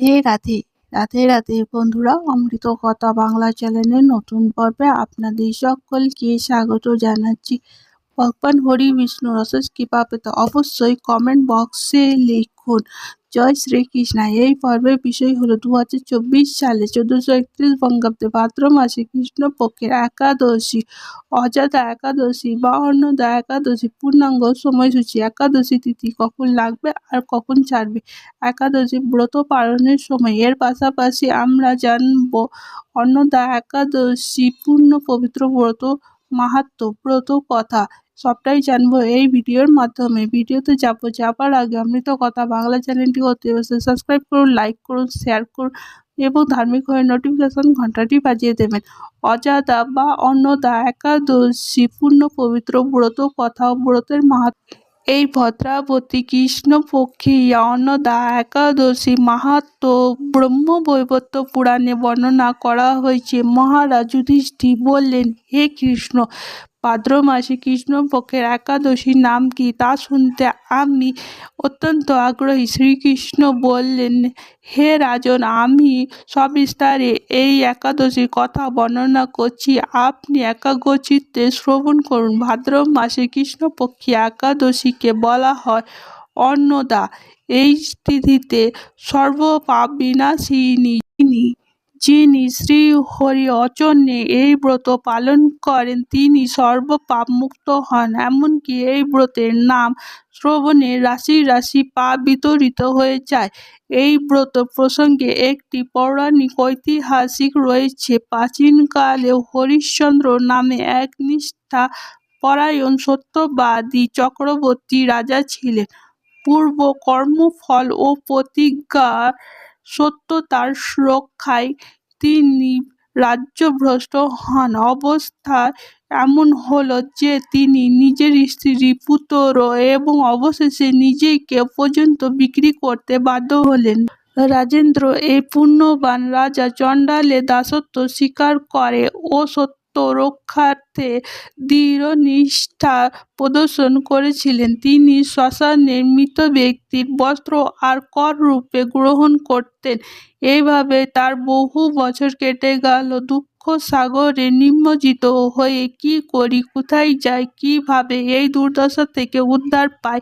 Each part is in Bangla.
হে রাধে রাধে রাধে বন্ধুরা, অমৃত কথা বাংলা চ্যানেলের নতুন পর্বে আপনাদের সকলকে স্বাগত জানাচ্ছি। ভগবান হরি বিষ্ণু রসেস কৃপা পেতে অবশ্যই কমেন্ট বক্সে লিখুন। জয় শ্রীকৃষ্ণ। এই পর্বের বিষয় হলো দু হাজার চব্বিশ সালে চোদ্দশো একত্রিশ বঙ্গাব্দে ভাদ্র মাসে কৃষ্ণপক্ষের একাদশী অজাদা একাদশী বা অন্নদা একাদশী, পূর্ণাঙ্গ সময়সূচি, একাদশী তিথি কখন লাগবে আর কখন ছাড়বে? একাদশী ব্রত পালনের সময় এর পাশাপাশি আমরা জানব অন্নদা একাদশী পূর্ণ পবিত্র ব্রত মাহাত্ম ব্রত কথা। সবটাই জানব এই ভিডিওর মাধ্যমে। ভিডিওতে যাব, যাবার আগে অমৃত কথা বাংলা চ্যানেলটি অতি সাবস্ক্রাইব করুন লাইক করুন শেয়ার করুন এবং ধার্মিক হয়ে নোটিফিকেশন ঘন্টাটি বাজিয়ে দেবেন। অজাদা বা অন্নদা একাদশী, পূর্ণ পবিত্র ব্রত, কথা ব্রতের মাহাত্ম এই ভদ্রাবতী কৃষ্ণপক্ষী অন্নদা একাদশী মাহাত্ম ব্রহ্মবৈবত্য পুরাণে বর্ণনা করা হয়েছে। মহারাজ যুধিষ্ঠির বললেন, হে কৃষ্ণ ভাদ্র মাসে কৃষ্ণপক্ষের একাদশীর নাম কি তা শুনতে আমি অত্যন্ত আগ্রহী। শ্রীকৃষ্ণ বললেন, হে রাজন, আমি সবিস্তারে এই একাদশীর কথা বর্ণনা করছি। আপনি একাগ্রচিত্তে শ্রবণ করুন। ভাদ্র মাসে কৃষ্ণপক্ষী একাদশীকে বলা হয় অন্নদা। এই স্থিতিতে সর্বপাপ বিনাশিনী যিনি শ্রী হরি অচন্যে এই ব্রত পালন করেন, তিনি সর্বপাপমুক্ত হন। এমনকি এই ব্রতের নাম শ্রবণে রাশি রাশি পাপ বিতরিত হয়ে যায়। এই ব্রত প্রসঙ্গে একটি পৌরাণিক ঐতিহাসিক রয়েছে। প্রাচীনকালে হরিশ্চন্দ্র নামে এক নিষ্ঠা পরায়ণ সত্যবাদী চক্রবর্তী রাজা ছিলেন। পূর্ব কর্মফল ও প্রতিজ্ঞার সত্যতার সুরক্ষায় তিনি রাজ্যভ্রষ্ট হন। অবস্থা এমন হলো যে তিনি নিজের স্ত্রী, পুত্র এবং অবশেষে নিজেকে পর্যন্ত বিক্রি করতে বাধ্য হলেন। রাজেন্দ্র এই পুণ্যবান রাজা চণ্ডালে দাসত্ব স্বীকার করে ও সত্য রক্ষার্থে দৃঢ় নিষ্ঠা প্রদর্শন করেছিলেন। তিনি শ্মশানে মৃত ব্যক্তির বস্ত্র আর কর রূপে গ্রহণ করতেন। এইভাবে তার বহু বছর কেটে গেল। দুঃখ সাগরে নিমজ্জিত হয়ে কি করি, কোথায় যাই, কীভাবে এই দুর্দশা থেকে উদ্ধার পাই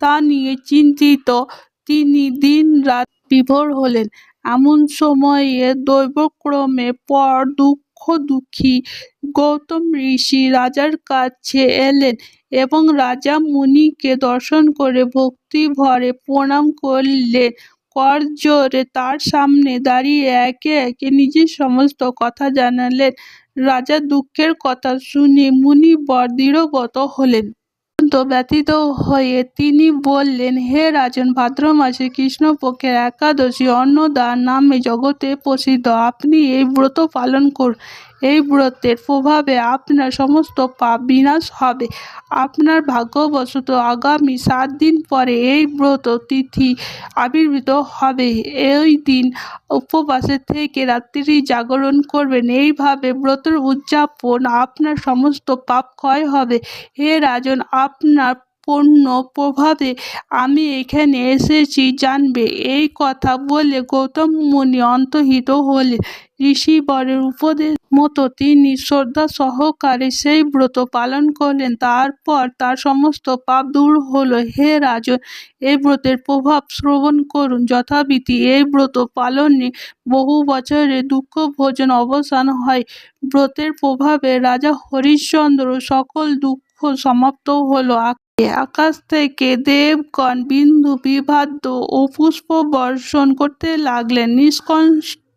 তা নিয়ে চিন্তিত তিনি দিন রাত বিভোর হলেন। এমন সময়ে দৈবক্রমে পর দুঃখ দুঃখী গৌতম ঋষি রাজার কাছে এলেন এবং রাজা মুনিকে দর্শন করে ভক্তি ভরে প্রণাম করলেন। করজোড়ে তার সামনে দাঁড়িয়ে একে একে নিজের সমস্ত কথা জানালেন। রাজা দুঃখের কথা শুনে মুনি বর দৃঢ়গত হলেন। অত্যন্ত ব্যথিত হয়ে তিনি বললেন, হে রাজন ভাদ্র মাসে কৃষ্ণপক্ষের একাদশী অন্নদা নামে জগতে প্রসিদ্ধ। আপনি এই ব্রত পালন করুন এই ব্রতের প্রভাবে আপনার সমস্ত পাপ বিনাশ হবে। আপনার ভাগ্যবশত আগামী সাত দিন পরে এই ব্রত তিথি আবির্ভূত হবে। এই দিন উপবাসে থেকে রাত্রি জাগরণ করবেন। এইভাবে ব্রতের উদযাপন আপনার সমস্ত পাপ ক্ষয় হবে। হে রাজন, আপনার পণ্য প্রভাবে আমি এখানে এসেছি, জানবে। এই কথা বলে গৌতম মুনি অন্তহিত হলেন। ঋষিবরের উপদেশ মতো তিনি শ্রদ্ধা সহকারে সেই ব্রত পালন করলেন। তারপর তার সমস্ত পাপ দূর হলো। হে রাজন এই ব্রতের প্রভাব শ্রবণ করুন। যথাবিধি এই ব্রত পালনে বহু বছরে দুঃখ ভোজন অবসান হয়। ব্রতের প্রভাবে রাজা হরিশ্চন্দ্র সকল দুঃখ সমাপ্ত হলো। আকাশ থেকে দেবগণ বিন্দু বিভাদ্য ও পুষ্প বর্ষণ করতে লাগলেন। নিষ্কষ্ট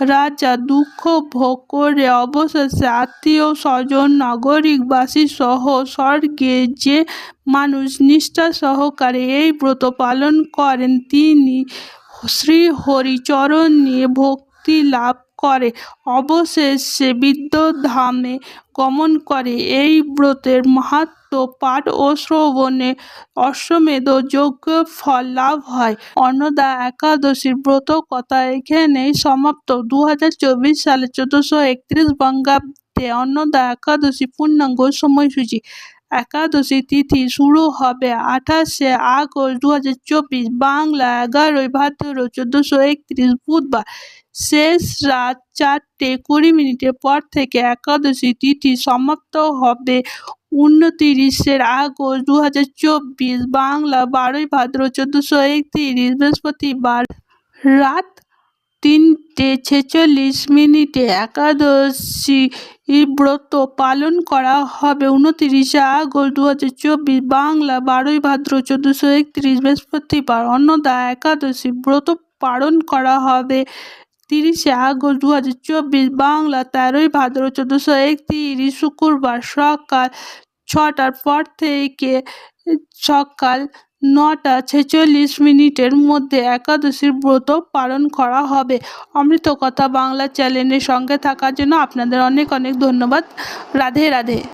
রাজা দুঃখ ভোগ করে অবশেষে আত্মীয় স্বজন, নাগরিকবাসী সহ স্বর্গে যে মানুষ নিষ্ঠা সহকারে এই ব্রত পালন করেন, তিনি শ্রী হরিচরণ নিয়ে ভক্তি লাভ করে। অবশেষে বিদ্যধামে গমন করে। এই ব্রতের মাহাত্ম পাঠ ও শ্রবণে অশ্বমেধ যজ্ঞ ফল লাভ হয়। অন্নদা একাদশীর ব্রত কথা এখানেই সমাপ্ত। দু সালে চোদ্দশো একত্রিশ বঙ্গাব্দে অন্নদা একাদশী পূর্ণাঙ্গ সময়সূচি। একাদশী তিথি শুরু হবে আঠাশে আগস্ট দু হাজার চব্বিশ বাংলা এগারোই ভাদ্র চোদ্দশো একত্রিশ বুধবার। শেষ রাত চারটে কুড়ি মিনিটের পর থেকে একাদশী তিথি সমাপ্ত হবে। উনতিরিশের আগস্ট দু হাজার চব্বিশ বাংলা বারোই ভাদ্র চোদ্দোশো একত্রিশ বৃহস্পতিবার রাত তিনটে ছেচল্লিশ মিনিটে একাদশী ব্রত পালন করা হবে। উনতিরিশে আগস্ট দু হাজার চব্বিশ বাংলা বারোই ভাদ্র চোদ্দোশো একত্রিশ বৃহস্পতিবার অন্নদা একাদশী ব্রত পালন করা হবে। তিরিশে আগস্ট দু হাজার চব্বিশ বাংলা তেরোই ভাদ্র চোদ্দোশো একত্রিশ শুক্রবার সকাল ছটার পর থেকে সকাল নটা ছেচল্লিশ মিনিটের মধ্যে একাদশীর ব্রত পালন করা হবে। অমৃত কথা বাংলা চ্যানেলের সঙ্গে থাকার জন্য আপনাদের অনেক অনেক ধন্যবাদ। রাধে রাধে।